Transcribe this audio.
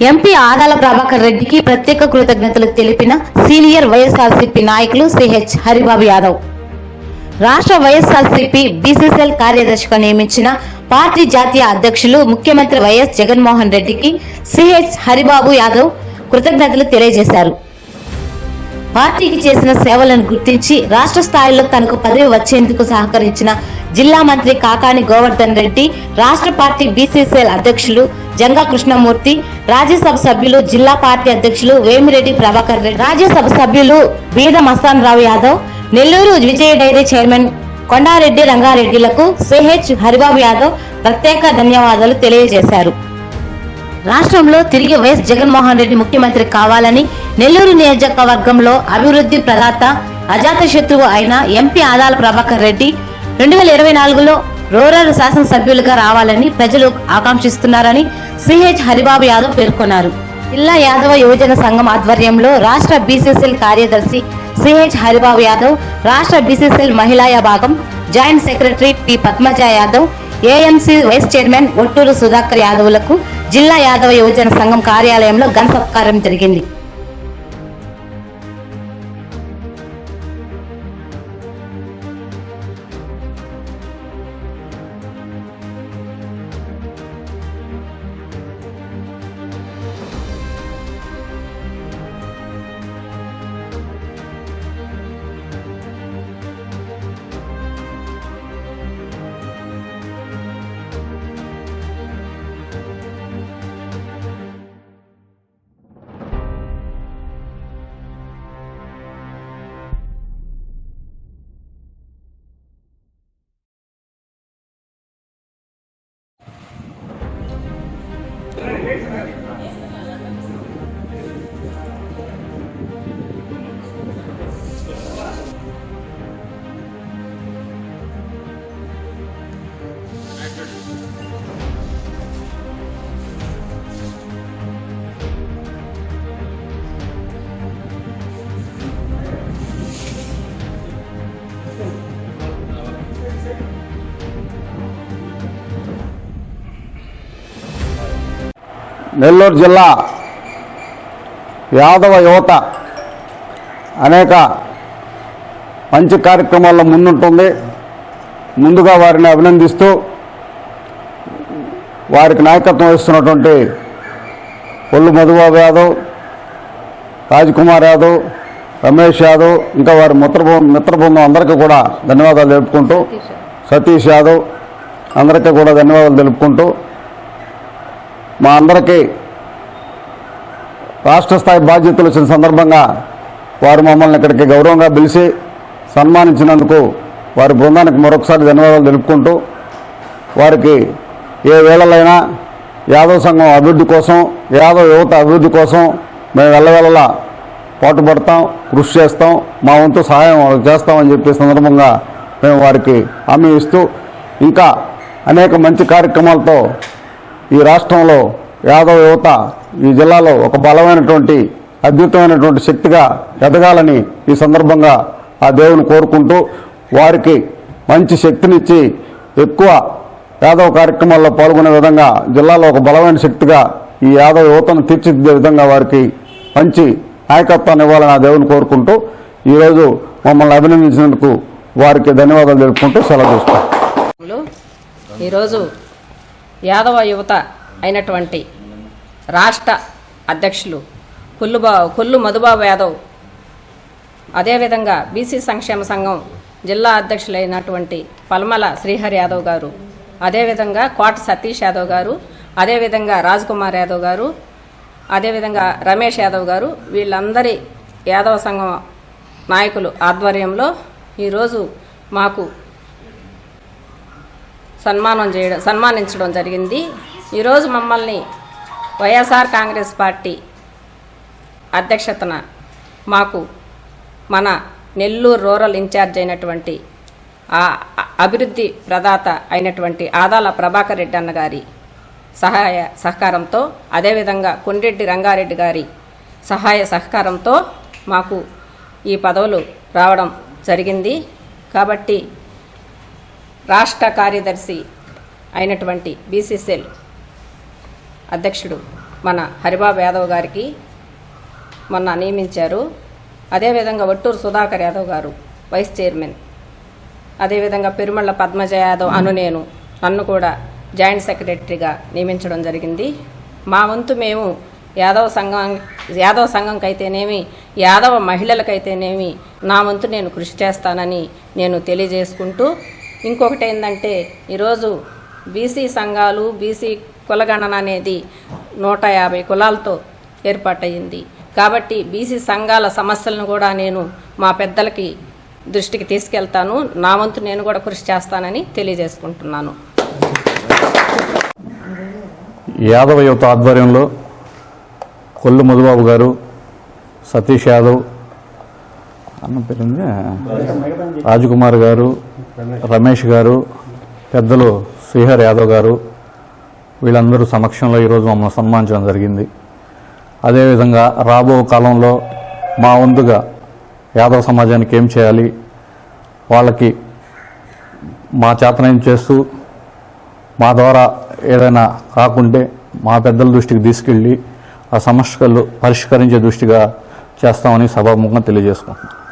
MP Adala Prabhakar రెడ్డికి ప్రత్యేక కృతజ్ఞతలు తెలిపిన సీనియర్ వైఎస్ఆర్సీపీ నాయకులు సిహెచ్ హరిబాబు యాదవ్. రాష్ట్ర వైఎస్ఆర్సీపీ బీసీసీఎల్ కార్యదర్శిగా నియమించిన పార్టీ జాతీయ అధ్యక్షులు ముఖ్యమంత్రి వైఎస్ జగన్మోహన్ రెడ్డికి సిహెచ్ హరిబాబు యాదవ్ కృతజ్ఞతలు తెలియజేశారు. పార్టీకి చేసిన సేవలను గుర్తించి రాష్ట్ర స్థాయిలో తనకు పదవి వచ్చేందుకు సహకరించిన జిల్లా మంత్రి కాకాని గోవర్ధన్ రెడ్డి రాష్ట్ర పార్టీ బీసీసీఎల్ అధ్యక్షులు జంగా కృష్ణమూర్తి రాజ్యసభ సభ్యులు జిల్లా పార్టీ అధ్యక్షులు వేమిరెడ్డి ప్రభాకర్ రెడ్డి రాజ్యసభ సభ్యులు బీద మస్తాన్ రావు యాదవ్ నెల్లూరు విజయ డైరీ చైర్మన్ కొండారెడ్డి రంగారెడ్డిలకు సిహెచ్ హరిబాబు యాదవ్ ప్రత్యేక ధన్యవాదాలు తెలియజేశారు. రాష్ట్రంలో తిరిగి వైఎస్ జగన్మోహన్ రెడ్డి ముఖ్యమంత్రి కావాలని నెల్లూరు నియోజకవర్గంలో అభివృద్ధి ప్రదాత అజాత శత్రువు అయిన ఎంపీ ఆదాల ప్రభాకర్ రెడ్డి రెండు వేల ఇరవై నాలుగులో రూరల్ శాసనసభ్యులుగా రావాలని ప్రజలు ఆకాంక్షిస్తున్నారని సిహెచ్ హరిబాబు యాదవ్ పేర్కొన్నారు. జిల్లా యాదవ యువజన సంఘం ఆధ్వర్యంలో రాష్ట్ర బీసీసీఎల్ కార్యదర్శి సిహెచ్ హరిబాబు యాదవ్ రాష్ట్ర బీసీసీఎల్ మహిళా విభాగం joint secretary P Padmaja Yadav AMC vice chairman Otturu Sudhakar యాదవ్లకు జిల్లా యాదవ యువజన సంఘం కార్యాలయంలో ఘన సత్కారం జరిగింది. నెల్లూరు జిల్లా యాదవ యువత అనేక మంచి కార్యక్రమాల్లో ముందుంటుంది. ముందుగా వారిని అభినందిస్తూ వారికి నాయకత్వం వహిస్తున్నటువంటి పొల్లు మధుబాబు యాదవ్ రాజ్కుమార్ యాదవ్ రమేష్ యాదవ్ ఇంకా వారి మిత్ర మిత్రబృందం అందరికీ కూడా ధన్యవాదాలు తెలుపుకుంటూ సతీష్ యాదవ్ అందరికీ కూడా ధన్యవాదాలు తెలుపుకుంటూ మా అందరికీ రాష్ట్ర స్థాయి బాధ్యతలు వచ్చిన సందర్భంగా వారు మమ్మల్ని ఇక్కడికి గౌరవంగా పిలిచి సన్మానించినందుకు వారి బృందానికి మరొకసారి ధన్యవాదాలు తెలుపుకుంటూ వారికి ఏ వేళలైనా యాదవ సంఘం అభివృద్ధి కోసం యాదవ యువత అభివృద్ధి కోసం మేము వెళ్ళవెళ్ళలా పాటుపడతాం కృషి చేస్తాం మా వంతు సహాయం చేస్తామని చెప్పే సందర్భంగా మేము వారికి హామీ ఇస్తూ ఇంకా అనేక మంచి కార్యక్రమాలతో ఈ రాష్ట్రంలో యాదవ యువత ఈ జిల్లాలో ఒక బలమైనటువంటి అద్భుతమైనటువంటి శక్తిగా ఎదగాలని ఈ సందర్భంగా ఆ దేవుని కోరుకుంటూ వారికి మంచి శక్తినిచ్చి ఎక్కువ యాదవ కార్యక్రమాల్లో పాల్గొనే విధంగా జిల్లాలో ఒక బలమైన శక్తిగా ఈ యాదవ యువతను తీర్చిదిద్దే విధంగా వారికి మంచి నాయకత్వాన్ని ఇవ్వాలని ఆ దేవుని కోరుకుంటూ ఈరోజు మమ్మల్ని అభినందించినందుకు వారికి ధన్యవాదాలు తెలుపుకుంటూ సెలవు తీసుకుంటాం ఈరోజు యాదవ యువత అయినటువంటి రాష్ట్ర అధ్యక్షులు కొల్లుబా కొల్లు మధుబాబు యాదవ్ అదేవిధంగా బీసీ సంక్షేమ సంఘం జిల్లా అధ్యక్షులైనటువంటి పల్మల శ్రీహరి యాదవ్ గారు అదేవిధంగా కోట సతీష్ యాదవ్ గారు అదేవిధంగా రాజ్కుమార్ యాదవ్ గారు అదేవిధంగా రమేష్ యాదవ్ గారు వీళ్ళందరి యాదవ సంఘం నాయకులు ఆధ్వర్యంలో ఈరోజు మాకు సన్మానం చేయడం సన్మానించడం జరిగింది. ఈరోజు మమ్మల్ని వైఎస్ఆర్ కాంగ్రెస్ పార్టీ అధ్యక్షతన మాకు మన నెల్లూరు రూరల్ ఇన్ఛార్జ్ అయినటువంటి ఆ అభివృద్ధి ప్రదాత అయినటువంటి ఆదాల ప్రభాకర్ రెడ్డి అన్న గారి సహాయ సహకారంతో అదేవిధంగా కొండ్రెడ్డి రంగారెడ్డి గారి సహాయ సహకారంతో మాకు ఈ పదవులు రావడం జరిగింది. కాబట్టి రాష్ట్ర కార్యదర్శి అయినటువంటి బీసీసీఎల్ అధ్యక్షుడు మన హరిబాబు యాదవ్ గారికి మొన్న నియమించారు. అదేవిధంగా వట్టూరు సుధాకర్ యాదవ్ గారు వైస్ చైర్మన్. అదేవిధంగా పెరుమళ్ళ పద్మజ యాదవ్ అను నేను నన్ను కూడా జాయింట్ సెక్రటరీగా నియమించడం జరిగింది. మా వంతు మేము యాదవ సంఘం యాదవ సంఘంకైతేనేమి యాదవ మహిళలకైతేనేమి నా వంతు నేను కృషి చేస్తానని నేను తెలియజేసుకుంటూ ఇంకొకటి ఏంటంటే ఈరోజు బీసీ సంఘాలు బీసీ కులగణన అనేది నూట యాభై కులాలతో ఏర్పాటయ్యింది. కాబట్టి బీసీ సంఘాల సమస్యలను కూడా నేను మా పెద్దలకి దృష్టికి తీసుకెళ్తాను. నా వంతు నేను కూడా కృషి చేస్తానని తెలియజేసుకుంటున్నాను. యాదవ యువత ఆధ్వర్యంలో కొల్లు మధుబాబు గారు సతీష్ యాదవ్ అన్న పేరుంది రాజకుమార్ గారు రమేష్ గారు పెద్దలు శ్రీహర్ యాదవ్ గారు వీళ్ళందరూ సమక్షంలో ఈరోజు మమ్మల్ని సన్మానించడం జరిగింది. అదేవిధంగా రాబో కాలంలో మా వంతుగా యాదవ సమాజానికి ఏం చేయాలి? వాళ్ళకి మా చేతనం చేస్తూ మా ద్వారా ఏదైనా కాకుంటే మా పెద్దల దృష్టికి తీసుకెళ్ళి ఆ సమస్యలు పరిష్కరించే దృష్టిగా చేస్తామని సభాముఖంగా తెలియజేసుకుంటున్నాను